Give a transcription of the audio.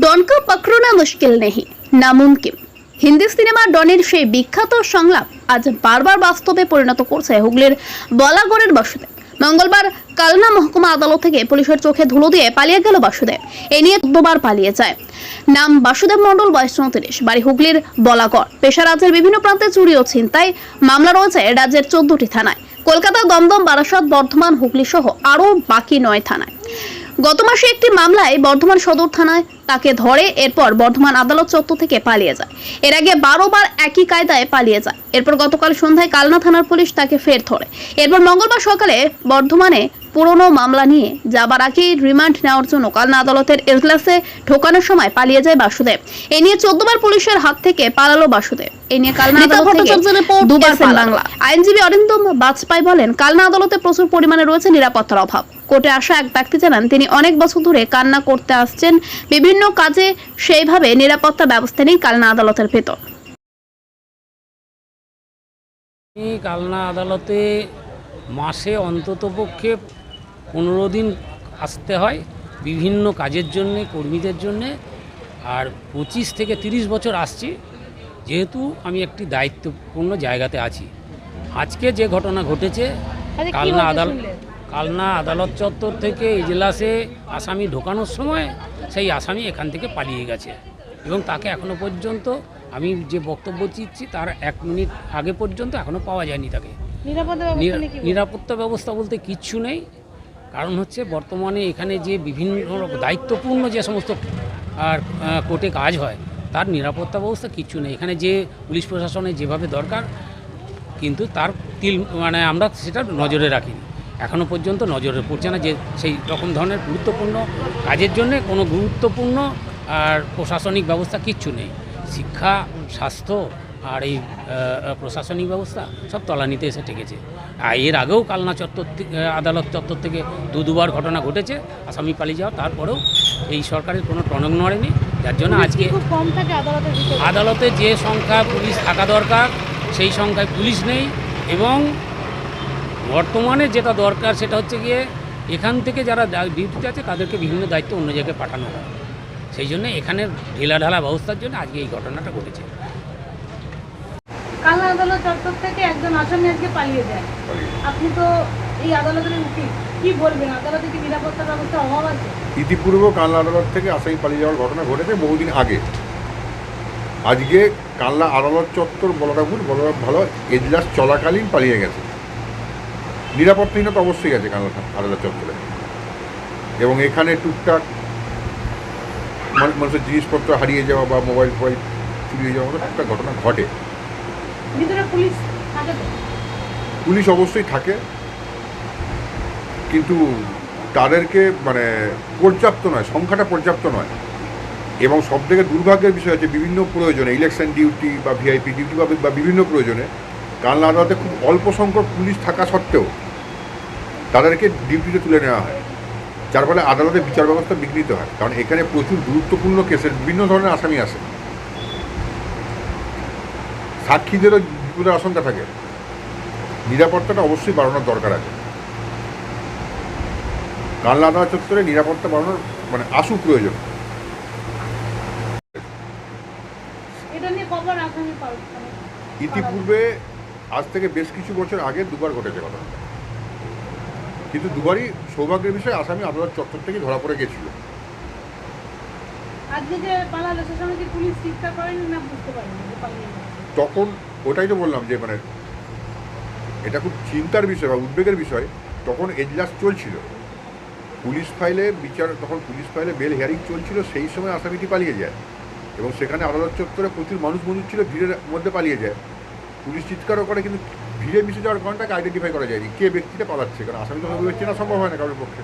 Don को पकड़ना मुश्किल नहीं नामुमकिन হিন্দি সিনেমা ডনের সেই বিখ্যাত সংলাপ আজ বারবার বাস্তবে পরিণত করছে হুগলির বলাগড়ের বাসুদেব মঙ্গলবার কালনা মহকুমা আদালত থেকে পুলিশের চোখে ধুলো দিয়ে পালিয়ে গেল বাসুদেব এ নিয়ে দুবার পালিয়ে যায় নাম বাসুদেব মণ্ডল বয়স চৌত্রিশ বাড়ি হুগলির বলাগড় পেশা রাজ্যের বিভিন্ন প্রান্তে চুরি ও ছিনতাই মামলা রয়েছে রাজ্যের চোদ্দটি থানায় কলকাতা দমদম বারাসত বর্ধমান হুগলি সহ আরও বাকি নয় থানায় গত মাসে একটি মামলায় বর্ধমান সদর থানায় তাকে ধরে, এরপর বর্ধমান আদালত চত্বর থেকে পালিয়ে যায়। এর আগে বারো বার একই কায়দায় পালিয়ে যায়। এরপর গতকাল সন্ধ্যায় কালনা থানার পুলিশ তাকে ফের ধরে। এরপর মঙ্গলবার সকালে বর্ধমানে পুরনো মামলা নিয়ে যাবার আগেই রিমান্ড নেওয়ার জন্য কালনা আদালতের এজলাসে ঢোকানোর সময় পালিয়ে যায় বাসুদেব। এ নিয়ে চোদ্দবার পুলিশের হাত থেকে পালালো বাসুদেব। এ নিয়ে কালনা আদালত দুবার বাংলা আইনজীবী অরিন্দম বাজপাই বলেন কালনা আদালতে প্রচুর পরিমাণে রয়েছে নিরাপত্তার অভাব। কোর্টে আসা এক ব্যক্তি জানান তিনি অনেক বছর ধরে কান্না করতে আসছেন। বিভিন্ন কাজে সেইভাবে নিরাপত্তা ব্যবস্থা নেই কালনা আদালতের ভেতর। আমি কালনা আদালতে মাসে অন্ততপক্ষে পনেরো দিন আসতে হয় বিভিন্ন কাজের জন্যে কর্মীদের জন্যে। আর পঁচিশ থেকে তিরিশ বছর আসছি যেহেতু আমি একটি দায়িত্বপূর্ণ জায়গাতে আছি। আজকে যে ঘটনা ঘটেছে কালনা আদালত কালনা আদালত চত্বর থেকে ইজলাসে আসামি ঢোকানোর সময় সেই আসামি এখান থেকে পালিয়ে গেছে। এবং তাকে এখনও পর্যন্ত আমি যে বক্তব্য দিচ্ছি তার এক মিনিট আগে পর্যন্ত এখনও পাওয়া যায়নি তাকে। ব্যবস্থা? নিরাপত্তা ব্যবস্থা বলতে কিচ্ছু নেই। কারণ হচ্ছে বর্তমানে এখানে যে বিভিন্ন দায়িত্বপূর্ণ যে সমস্ত, আর কোর্টে কাজ হয়, তার নিরাপত্তা ব্যবস্থা কিচ্ছু নেই। এখানে যে পুলিশ প্রশাসনে যেভাবে দরকার, কিন্তু তার তিল মানে আমরা সেটা নজরে রাখি এখনও পর্যন্ত নজরে পড়ছে না যে সেই রকম ধরনের গুরুত্বপূর্ণ কাজের জন্য কোনো গুরুত্বপূর্ণ আর প্রশাসনিক ব্যবস্থা কিচ্ছু নেই। শিক্ষা, স্বাস্থ্য আর এই প্রশাসনিক ব্যবস্থা সব তলানিতে এসে ঠেকেছে। আর এর আগেও কালনা চত্বর থেকে আদালত চত্বর থেকে দু দুবার ঘটনা ঘটেছে আসামি পালিয়ে যাওয়া তারপরেও এই সরকারের কোনো টনক নড়েনি। যার জন্য আজকে আদালতে যে সংখ্যা পুলিশ থাকা দরকার সেই সংখ্যায় পুলিশ নেই এবং বর্তমানে যেটা দরকার সেটা হচ্ছে গিয়ে এখান থেকে যারা ডিউটিতে আছে তাদেরকে বিভিন্ন দায়িত্ব অন্য জায়গায় পাঠানো হয়। সেই জন্য এখানে ঢিলাঢালা ব্যবস্থার জন্য আজকে এই ঘটনাটা ঘটেছে। কালনা আদালত চত্বর থেকে একজন আসামি আজকে পালিয়ে যায়। আপনি তো এই আদালতের উকিল। কি বলবেন? আদালতে কি নিরাপত্তা ব্যবস্থার অভাব আছে? ইতিপূর্বে কানলা আদালত থেকে আসামি পালিয়ে যাওয়ার ঘটনা ঘটেছে বহুদিন আগে। আজকে কানলা আদালত চত্বর বলরামপুর বলরাম ভালো এজলাস চলাকালীন পালিয়ে গেছে। নিরাপত্তাহীনতা অবশ্যই আছে কানলা থা- আদালত চত্বরে। এবং এখানে টুকটাক মানুষের জিনিসপত্র হারিয়ে যাওয়া বা মোবাইল ফোবাইল চুরি হয়ে যাওয়া টুকটাক ঘটনা ঘটে। ভিতরে পুলিশ থাকে তো? পুলিশ অবশ্যই থাকে। কিন্তু তাদেরকে মানে পর্যাপ্ত নয়, সংখ্যাটা পর্যাপ্ত নয়। এবং সব থেকে দুর্ভাগ্যের বিষয় হচ্ছে বিভিন্ন প্রয়োজনে ইলেকশন ডিউটি বা ভিআইপি ডিউটি বা বিভিন্ন প্রয়োজনে কানলা আদালতে খুব অল্প সংখ্যক পুলিশ থাকা সত্ত্বেও তাদেরকে ডিউটিতে তুলে নেওয়া হয়। যার ফলে আদালতে বিচার ব্যবস্থা বিঘ্নিত হয়। কারণ এখানে প্রচুর গুরুত্বপূর্ণ কেসের বিভিন্ন ধরনের আসামি আসে। সাক্ষীদেরও বিপদের আশঙ্কা থাকে। নিরাপত্তাটা অবশ্যই বাড়ানোর দরকার আছে। কানলা আদালত চত্বরে নিরাপত্তা বাড়ানোর মানে আশু প্রয়োজন। মানে ইতিপূর্বে আজ থেকে বেশ কিছু বছর আগে দুবার ঘটেছে কথা কিন্তু দুবারই সৌভাগ্যের বিষয়ে আসামি আদালত চত্বর থেকে ধরা পড়ে গেছিল। আজকে যে পালালো সে সময় কি পুলিশ চিন্তা করেনি না বুঝতে পারেনি? তখন ওটাই তো বললাম যে মানে এটা খুব চিন্তার বিষয় বা উদ্বেগের বিষয়, তখন এজলাস চলছিল। পুলিশ ফাইলে বিচার, তখন পুলিশ ফাইলে বেল হিয়ারিং চলছিল, সেই সময় আসামিটি পালিয়ে যায় এবং সেখানে আদালত চত্বরে প্রচুর মানুষ বন্ধু ছিল, ভিড়ের মধ্যে পালিয়ে যায়। পুলিশ চিৎকারও করে, কিন্তু ভিড়ে মিশে যাওয়ার কারণটাকে আইডেন্টিফাই করা যায়নি। কে ব্যক্তিটা পালাচ্ছে? কারণ আসামি তো চেনা সম্ভব হয় না কারোর পক্ষে।